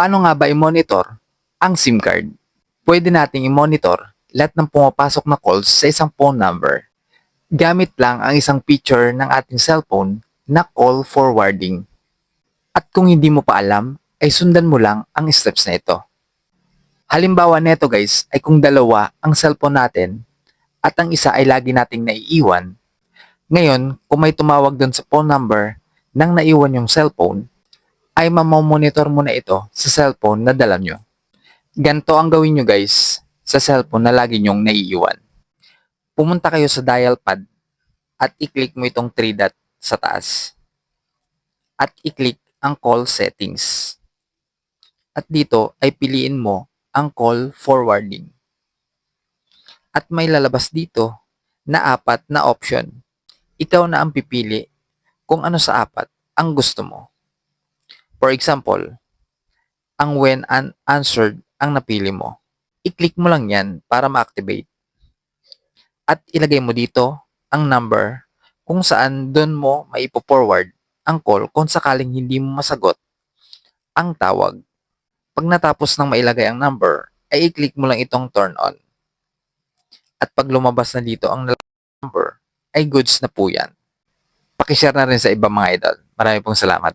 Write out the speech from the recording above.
Paano nga ba i-monitor ang SIM card? Pwede nating i-monitor lahat ng pumapasok na calls sa isang phone number. Gamit lang ang isang feature ng ating cellphone na call forwarding. At kung hindi mo pa alam, ay sundan mo lang ang steps na ito. Halimbawa neto guys ay kung dalawa ang cellphone natin at ang isa ay lagi nating naiiwan. Ngayon, kung may tumawag doon sa phone number nang naiwan yung cellphone, ay mamamonitor mo na ito sa cellphone na dala nyo. Ganto ang gawin nyo guys sa cellphone na lagi nyong naiiwan. Pumunta kayo sa dial pad at i-click mo itong 3 dot sa taas. At i-click ang call settings. At dito ay piliin mo ang call forwarding. At may lalabas dito na apat na option. Ikaw na ang pipili kung ano sa apat ang gusto mo. For example, ang when unanswered ang napili mo. I-click mo lang yan para ma-activate. At ilagay mo dito ang number kung saan doon mo maipo-forward ang call kung sakaling hindi mo masagot ang tawag. Pag natapos ng mailagay ang number, ay i-click mo lang itong turn on. At pag lumabas na dito ang number, ay goods na po yan. Pakishare na rin sa ibang mga idol. Marami pong salamat.